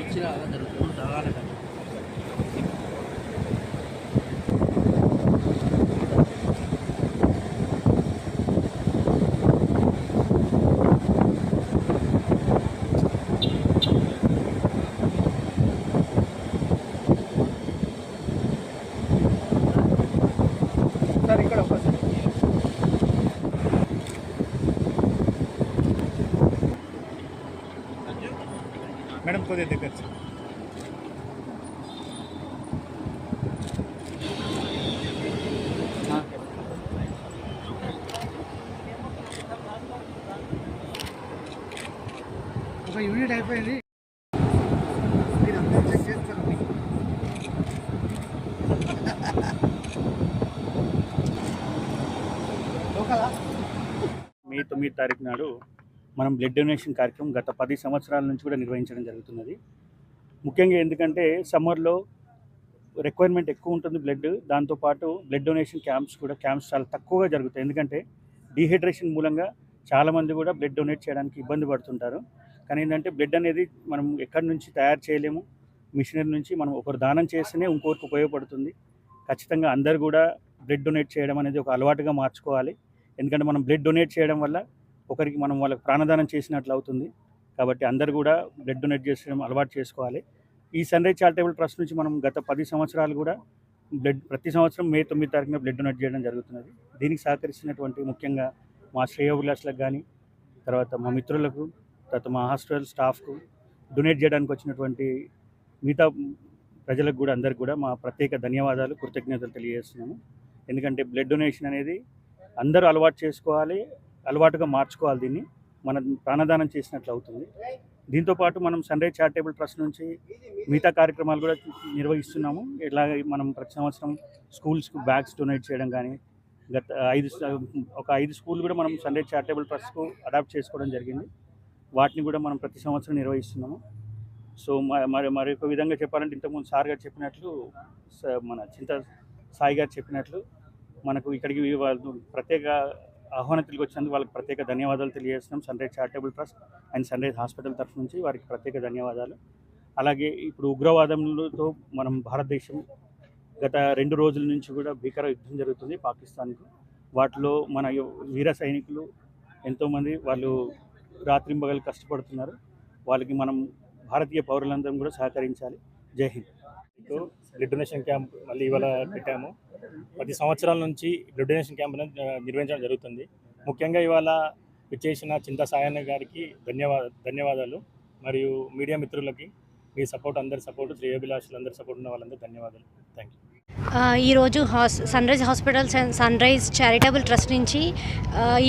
ఇచ్చిన జరుగుతుంది మేడం కొద్దిగా దగ్గర సార్. ఒక యూనిట్ అయిపోయింది మీరు అందరూ చెక్ చేస్తారు లోకలా మే తొమ్మిది తారీఖు నాడు మనం బ్లడ్ డొనేషన్ కార్యక్రమం గత పది సంవత్సరాల నుంచి కూడా నిర్వహించడం జరుగుతున్నది. ముఖ్యంగా ఎందుకంటే సమ్మర్లో రిక్వైర్మెంట్ ఎక్కువ ఉంటుంది బ్లడ్ దాంతోపాటు బ్లడ్ డొనేషన్ క్యాంప్స్ కూడా క్యాంప్స్ చాలా తక్కువగా జరుగుతాయి. ఎందుకంటే డీహైడ్రేషన్ మూలంగా చాలామంది కూడా బ్లడ్ డొనేట్ చేయడానికి ఇబ్బంది పడుతుంటారు. కానీ ఏంటంటే బ్లడ్ అనేది మనం ఎక్కడి నుంచి తయారు చేయలేము. మిషనరీ నుంచి మనం ఒకరు దానం చేస్తేనే ఇంకొకరికి ఉపయోగపడుతుంది. ఖచ్చితంగా అందరు కూడా బ్లడ్ డొనేట్ చేయడం అనేది ఒక అలవాటుగా మార్చుకోవాలి. ఎందుకంటే మనం బ్లడ్ డొనేట్ చేయడం వల్ల ఒకరికి మనం వాళ్ళకి ప్రాణదానం చేసినట్లు అవుతుంది. కాబట్టి అందరు కూడా బ్లడ్ డొనేట్ చేసడం అలవాటు చేసుకోవాలి. ఈ సన్రైజ్ చారిటబుల్ ట్రస్ట్ నుంచి మనం గత పది సంవత్సరాలు కూడా బ్లడ్ ప్రతి సంవత్సరం మే తొమ్మిది తారీఖున బ్లడ్ డొనేట్ చేయడం జరుగుతున్నది. దీనికి సహకరిస్తున్నటువంటి ముఖ్యంగా మా శ్రేయోభిలాషులకు కానీ తర్వాత మా మిత్రులకు తర్వాత మా హాస్టల్ స్టాఫ్కు డొనేట్ చేయడానికి వచ్చినటువంటి మిగతా ప్రజలకు కూడా అందరికి కూడా మా ప్రత్యేక ధన్యవాదాలు కృతజ్ఞతలు తెలియజేస్తున్నాము ఎందుకంటే బ్లడ్ డొనేషన్ అనేది అందరూ అలవాటు చేసుకోవాలి. అలవాటుగా మార్చుకోవాలి దీన్ని. మనం ప్రాణదానం చేసినట్లు అవుతుంది. దీంతోపాటు మనం సన్ రైజ్ చారిటబుల్ ట్రస్ట్ నుంచి మిగతా కార్యక్రమాలు కూడా నిర్వహిస్తున్నాము. ఇలాగ మనం ప్రతి సంవత్సరం స్కూల్స్కు బ్యాగ్స్ డొనేట్ చేయడం కానీ గత ఐదు ఒక ఐదు స్కూల్ కూడా మనం సన్ రైజ్ చారిటబుల్ ట్రస్ట్కు అడాప్ట్ చేసుకోవడం జరిగింది. వాటిని కూడా మనం ప్రతి సంవత్సరం నిర్వహిస్తున్నాము. సో మ- మరి మరి ఒక విధంగా చెప్పాలంటే ఇంతకుముందు సార్ గారు చెప్పినట్లు స- మన చింత సాయి గారు చెప్పినట్లు మనకు ఇక్కడికి ప్రత్యేక ఆహ్వానం తిరిగి వచ్చినందుకు వాళ్ళకి ప్రత్యేక ధన్యవాదాలు తెలియజేస్తున్నాం. Sunrise charitable trust and sunrise hospital తరఫు నుంచి వారికి ప్రత్యేక ధన్యవాదాలు. అలాగే ఇప్పుడు ఉగ్రవాదంతో మనం భారతదేశం గత రెండు రోజుల నుంచి కూడా భీకర యుద్ధం జరుగుతుంది పాకిస్తాన్కు. వాటిలో మన వీర సైనికులు ఎంతోమంది వాళ్ళు రాత్రింబగలు కష్టపడుతున్నారు. వాళ్ళకి మనం భారతీయ పౌరులందరం కూడా సహకరించాలి. జై హింద్. బ్లడ్ డొనేషన్ క్యాంప్ మళ్ళీ ఇవాళ పెట్టాము. ప్రతి సంవత్సరాల నుంచి బ్లడ్ డొనేషన్ క్యాంప్ అనేది నిర్వహించడం జరుగుతుంది. ముఖ్యంగా ఇవాళ విచ్చేసిన చింత సాయన్న గారికి ధన్యవాద ధన్యవాదాలు. మరియు మీడియా మిత్రులకి మీ సపోర్ట్ అందరి సపోర్ట్ శ్రేయోభిలాషులు అందరి సపోర్ట్ ఉన్న వాళ్ళందరూ ధన్యవాదాలు. Thank you. ఈరోజు has sunrise hospital sunrise charitable trust నుంచి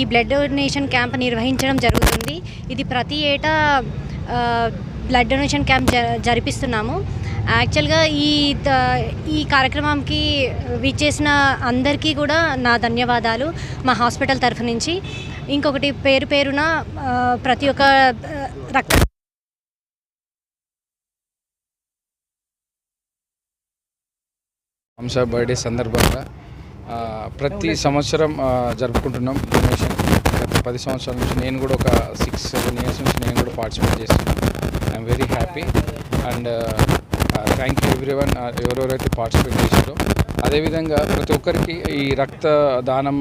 ఈ బ్లడ్ డొనేషన్ క్యాంప్ నిర్వహించడం జరుగుతుంది. ఇది ప్రతి ఏటా బ్లడ్ డొనేషన్ క్యాంప్ జ జరిపిస్తున్నాము. యాక్చువల్గా ఈ త- ఈ కార్యక్రమంకి విచ్చేసిన అందరికీ కూడా నా ధన్యవాదాలు మా హాస్పిటల్ తరఫు నుంచి. ఇంకొకటి పేరు పేరున ప్రతి ఒక్క రక్త హంస బర్త్డే సందర్భంగా ప్రతి సంవత్సరం జరుపుకుంటున్నాం డొనేషన్. గత పది సంవత్సరాల నుంచి నేను కూడా ఒక సిక్స్ సెవెన్ ఇయర్స్ నుంచి నేను కూడా పార్టిసిపేట్ చేస్తున్నాను. I'm very happy and thank you everyone ఎవరెవరైతే పార్టిసిపేట్ చేశారో. అదేవిధంగా ప్రతి ఒక్కరికి ఈ రక్త దానం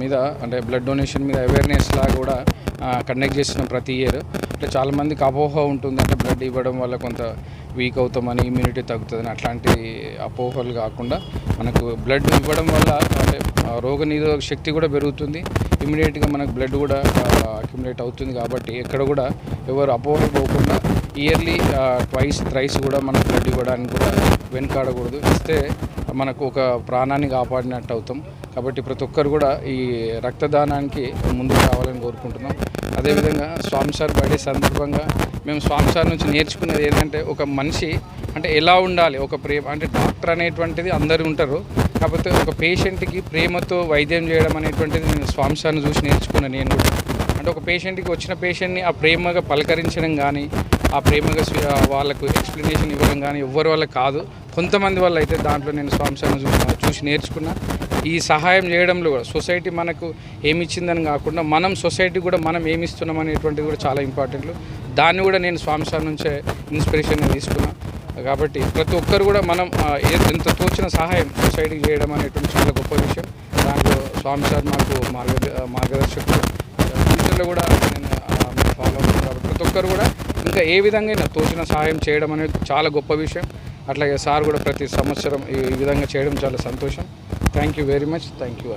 మీద అంటే బ్లడ్ డొనేషన్ మీద అవేర్నెస్ లాగా కూడా కండక్ట్ చేస్తున్నాం ప్రతి ఇయర్ అంటే చాలామందికి అపోహ ఉంటుంది అంటే బ్లడ్ ఇవ్వడం వల్ల కొంత వీక్ అవుతామని ఇమ్యూనిటీ తగ్గుతుందని అట్లాంటి అపోహలు కాకుండా మనకు బ్లడ్ ఇవ్వడం వల్ల అంటే రోగ నిరోధక శక్తి కూడా పెరుగుతుంది. ఇమీడియట్గా మనకు బ్లడ్ కూడా అక్యుములేట్ అవుతుంది కాబట్టి ఎక్కడ కూడా ఎవరు అపోహ పోకుండా ఇయర్లీ ట్వైస్ థ్రైస్ కూడా మనం బ్లడ్ ఇవ్వడానికి కూడా వెనుకాడకూడదు. ఇస్తే మనకు ఒక ప్రాణాన్ని కాపాడినట్టు అవుతాం. కాబట్టి ప్రతి ఒక్కరు కూడా ఈ రక్తదానానికి ముందుకు రావాలని కోరుకుంటున్నాం. అదేవిధంగా స్వామి సార్ బర్త్డే సందర్భంగా మేము స్వామి సార్ నుంచి నేర్చుకునేది ఏంటంటే ఒక మనిషి అంటే ఎలా ఉండాలి? ఒక ప్రేమ అంటే డాక్టర్ అనేటువంటిది అందరూ ఉంటారు. కాకపోతే ఒక పేషెంట్కి ప్రేమతో వైద్యం చేయడం అనేటువంటిది నేను స్వామి సార్ని చూసి నేర్చుకున్నాను నేను కూడా. అంటే ఒక పేషెంట్కి వచ్చిన పేషెంట్ని ఆ ప్రేమగా పలకరించడం కానీ ఆ ప్రేమగా వాళ్ళకు ఎక్స్ప్లెనేషన్ ఇవ్వడం కానీ ఎవ్వరి వల్ల కాదు. కొంతమంది వల్ల అయితే దాంట్లో నేను స్వామి సార్ని చూసి నేర్చుకున్నా. ఈ సహాయం చేయడంలో కూడా సొసైటీ మనకు ఏమి ఇచ్చిందని కాకుండా మనం సొసైటీ కూడా మనం ఏమి ఇస్తున్నాం అనేటువంటిది కూడా చాలా ఇంపార్టెంట్ దాన్ని కూడా నేను స్వామి సార్ నుంచే ఇన్స్పిరేషన్ తీసుకున్నా. కాబట్టి ప్రతి ఒక్కరు కూడా మనం ఎంత తోచిన సహాయం సొసైటీకి చేయడం అనేటువంటి చాలా గొప్ప విషయం. దాంట్లో స్వామి సార్ మాకు మార్గ మార్గదర్శకుడు ఫ్యూచర్లో కూడా నేను ఫాలో అవుతాను కాబట్టి ప్రతి ఒక్కరు కూడా ఇంకా ఏ విధంగా అయినా తోచిన సహాయం చేయడం అనేది చాలా గొప్ప విషయం. అట్లాగే సార్ కూడా ప్రతి సంవత్సరం ఈ ఈ విధంగా చేయడం చాలా సంతోషం. Thank you very much thank you